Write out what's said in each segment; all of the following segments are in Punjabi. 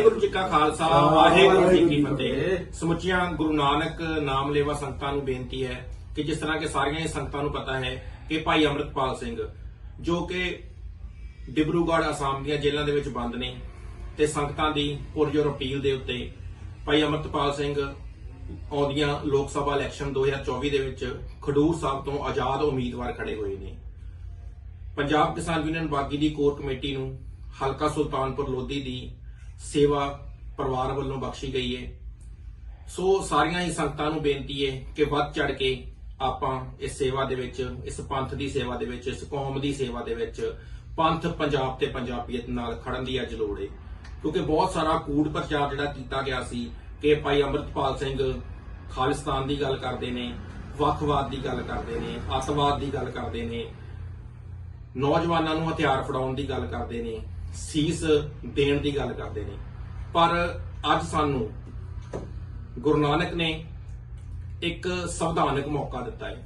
ਖਾਲਸਾ ਵਾਹਿਗੁਰੂ ਜੀ ਕੀ ਫਤਿਹ। ਸਮੁੱਚੀਆਂ ਗੁਰੂ ਨਾਨਕ ਨਾਮ ਲੈਵਾ ਸੰਗਤਾਂ ਨੂੰ ਬੇਨਤੀ ਹੈ ਕਿ ਜਿਸ ਤਰ੍ਹਾਂ ਕਿ ਸਾਰੀਆਂ ਹੀ ਸੰਗਤਾਂ ਨੂੰ ਪਤਾ ਹੈ ਕਿ ਭਾਈ ਅਮਰਤਪਾਲ ਸਿੰਘ ਜੋ ਕਿ ਡਿਬਰੂਗੜ੍ਹ ਅਸਾਮ ਦੀਆਂ ਜੇਲ੍ਹਾਂ ਦੇ ਵਿੱਚ ਬੰਦ ਨੇ ਤੇ ਸੰਗਤਾਂ ਦੀ ਪੁਰਜੋਰ ਅਪੀਲ ਦੇ ਉੱਤੇ ਭਾਈ ਅਮਰਤਪਾਲ ਸਿੰਘ ਆਉਂਦੀਆਂ ਲੋਕ ਸਭਾ ਇਲੈਕਸ਼ਨ 2024 ਦੇ ਵਿੱਚ ਖਡੂਰ ਸਾਹਿਬ ਤੋਂ ਆਜ਼ਾਦ ਉਮੀਦਵਾਰ ਖੜੇ ਹੋਏ ਨੇ। ਪੰਜਾਬ ਕਿਸਾਨ ਯੂਨੀਅਨ ਬਾਗੀ ਦੀ ਕੋਰ ਕਮੇਟੀ ਨੂੰ ਹਲਕਾ ਸੁਲਤਾਨਪੁਰ ਲੋਧੀ ਦੀ ਸੇਵਾ ਪਰਿਵਾਰ ਵੱਲੋਂ ਬਖਸ਼ੀ ਗਈ ਹੈ ਸੋ ਸਾਰੀਆਂ ਹੀ ਸੰਗਤਾਂ ਨੂੰ ਬੇਨਤੀ ਹੈ ਕਿ ਵੱਧ ਚੜ ਕੇ ਆਪਾਂ ਇਸ ਸੇਵਾ ਦੇ ਵਿੱਚ, ਇਸ ਪੰਥ ਦੀ ਸੇਵਾ ਦੇ ਵਿੱਚ, ਇਸ ਕੌਮ ਦੀ ਸੇਵਾ ਦੇ ਵਿੱਚ ਪੰਥ ਪੰਜਾਬ ਤੇ ਪੰਜਾਬੀਅਤ ਨਾਲ ਖੜਨ ਦੀ ਅੱਜ ਲੋੜ ਹੈ ਕਿਉਂਕਿ ਬਹੁਤ ਸਾਰਾ ਕੂੜ ਪ੍ਰਚਾਰ ਜਿਹੜਾ ਕੀਤਾ ਗਿਆ ਸੀ ਕਿ ਭਾਈ ਅੰਮ੍ਰਿਤਪਾਲ ਸਿੰਘ ਖਾਲਿਸਤਾਨ ਦੀ ਗੱਲ ਕਰਦੇ ਨੇ, ਵੱਖਵਾਦ ਦੀ ਗੱਲ ਕਰਦੇ ਨੇ, ਅੱਤਵਾਦ ਦੀ ਗੱਲ ਕਰਦੇ ਨੇ, ਨੌਜਵਾਨਾਂ ਨੂੰ ਹਥਿਆਰ ਫੜਾਉਣ ਦੀ ਗੱਲ ਕਰਦੇ ਨੇ ਸੀਸ ਦੇਣ ਦੀ ਗੱਲ ਕਰਦੇ ਨੇ। ਪਰ ਅੱਜ ਸਾਨੂੰ ਗੁਰੂ ਨਾਨਕ ਨੇ ਇੱਕ ਸੰਵਿਧਾਨਕ ਮੌਕਾ ਦਿੱਤਾ ਹੈ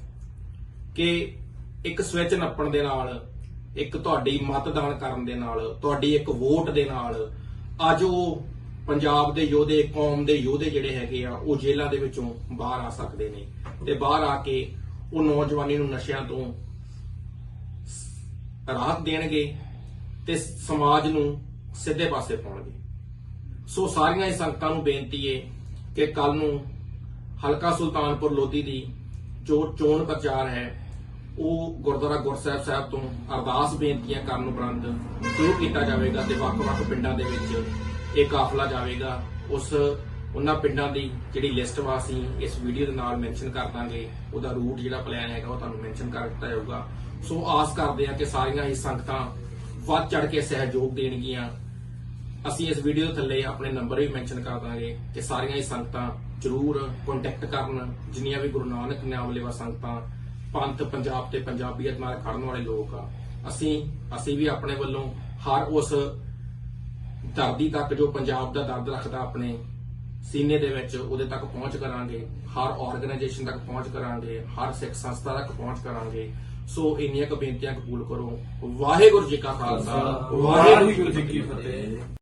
ਕਿ ਇੱਕ ਸਵਿਚ ਨੱਪਣ ਦੇ ਨਾਲ, ਇੱਕ ਤੁਹਾਡੀ ਮਤਦਾਨ ਕਰਨ ਦੇ ਨਾਲ, ਤੁਹਾਡੀ ਇੱਕ ਵੋਟ ਦੇ ਨਾਲ, ਅੱਜ ਉਹ ਪੰਜਾਬ ਦੇ ਯੋਧੇ, ਕੌਮ ਦੇ ਯੋਧੇ ਜਿਹੜੇ ਹੈਗੇ ਆ, ਉਹ ਜੇਲ੍ਹਾਂ ਦੇ ਵਿੱਚੋਂ ਬਾਹਰ ਆ ਸਕਦੇ ਨੇ ਤੇ ਬਾਹਰ ਆ ਕੇ ਉਹ ਨੌਜਵਾਨੀ ਨੂੰ ਨਸ਼ਿਆਂ ਤੋਂ ਰਾਹਤ ਦੇਣਗੇ। ਤੇ ਸਮਾਜ ਨੂੰ ਸਿੱਧੇ ਪਾਸੇ ਪਾਉਣਗੇ। ਸੋ ਸਾਰੀਆਂ ਹੀ ਸੰਗਤਾਂ ਨੂੰ ਬੇਨਤੀ ਏ ਕਿ ਕੱਲ ਨੂੰ ਹਲਕਾ ਸੁਲਤਾਨਪੁਰ ਲੋਧੀ ਦੀ ਜੋ ਚੋਣ ਪ੍ਰਚਾਰ ਹੈ, ਉਹ ਗੁਰਦੁਆਰਾ ਗੁਰਸਾਹਿਬ ਸਾਹਿਬ ਤੋਂ ਅਰਦਾਸ ਬੇਨਤੀਆਂ ਕਰਨ ਉਪਰੰਤ ਸ਼ੁਰੂ ਕੀਤਾ ਜਾਵੇਗਾ ਤੇ ਵੱਖ-ਵੱਖ ਪਿੰਡਾਂ ਦੇ ਵਿੱਚ ਇਹ ਕਾਫਲਾ ਜਾਵੇਗਾ। ਉਸ ਉਹਨਾਂ ਪਿੰਡਾਂ ਦੀ ਜਿਹੜੀ ਲਿਸਟ ਵਾ ਅਸੀਂ ਇਸ ਵੀਡੀਓ ਦੇ ਨਾਲ ਮੈਂਸ਼ਨ ਕਰ ਦਾਂਗੇ। ਉਹਦਾ ਰੂਟ ਜਿਹੜਾ ਪਲਾਨ ਹੈਗਾ ਉਹ ਤੁਹਾਨੂੰ ਮੈਂਸ਼ਨ ਕਰ ਦਿੱਤਾ ਜਾਊਗਾ। ਸੋ ਆਸ ਕਰਦੇ ਹਾਂ ਕਿ ਸਾਰੀਆਂ ਹੀ ਸੰਗਤਾਂ ਵੱਧ ਚੜ ਕੇ ਸਹਿਯੋਗ ਦੇਣਗੀਆਂ। ਅਸੀਂ ਇਸ ਵੀਡੀਓ ਦੇ ਥੱਲੇ ਆਪਣੇ ਨੰਬਰ ਵੀ ਮੈਂਸ਼ਨ ਕਰ ਦਾਂਗੇ ਕਿ ਸਾਰੀਆਂ ਹੀ ਸੰਗਤਾਂ ਜਰੂਰ ਕੰਟੈਕਟ ਕਰਨ, ਜਿੰਨੀਆਂ ਵੀ ਗੁਰੂ ਨਾਨਕ ਨਾਮ ਲੈਵਾ ਸੰਗਤਾਂ, ਪੰਥ, ਪੰਜਾਬ ਤੇ ਪੰਜਾਬੀਅਤ ਨਾਲ ਖੜਨ ਵਾਲੇ ਲੋਕ ਆ। ਅਸੀਂ ਅਸੀਂ ਵੀ ਆਪਣੇ ਵੱਲੋਂ ਹਰ ਉਸ ਦਰਦੀ ਤੱਕ ਜੋ ਪੰਜਾਬ ਦਾ ਦਰਦ ਰੱਖਦਾ ਆਪਣੇ ਸੀਨੇ ਦੇ ਵਿੱਚ, ਉਹਦੇ ਤੱਕ ਪਹੁੰਚ ਕਰਾਂਗੇ। ਹਰ ਆਰਗੇਨਾਈਜੇਸ਼ਨ ਤੱਕ ਪਹੁੰਚ ਕਰਾਂਗੇ। ਹਰ ਸਿੱਖ ਸੰਸਥਾ ਤੱਕ ਪਹੁੰਚ ਕਰਾਂਗੇ। ਸੋ ਇੰਨੀਆਂ ਕੁ ਬੇਨਤੀਆਂ ਕਬੂਲ ਕਰੋ। ਵਾਹਿਗੁਰੂ ਜੀ ਕਾ ਖਾਲਸਾ ਵਾਹਿਗੁਰੂ ਜੀ ਕੀ ਫਤਿਹ।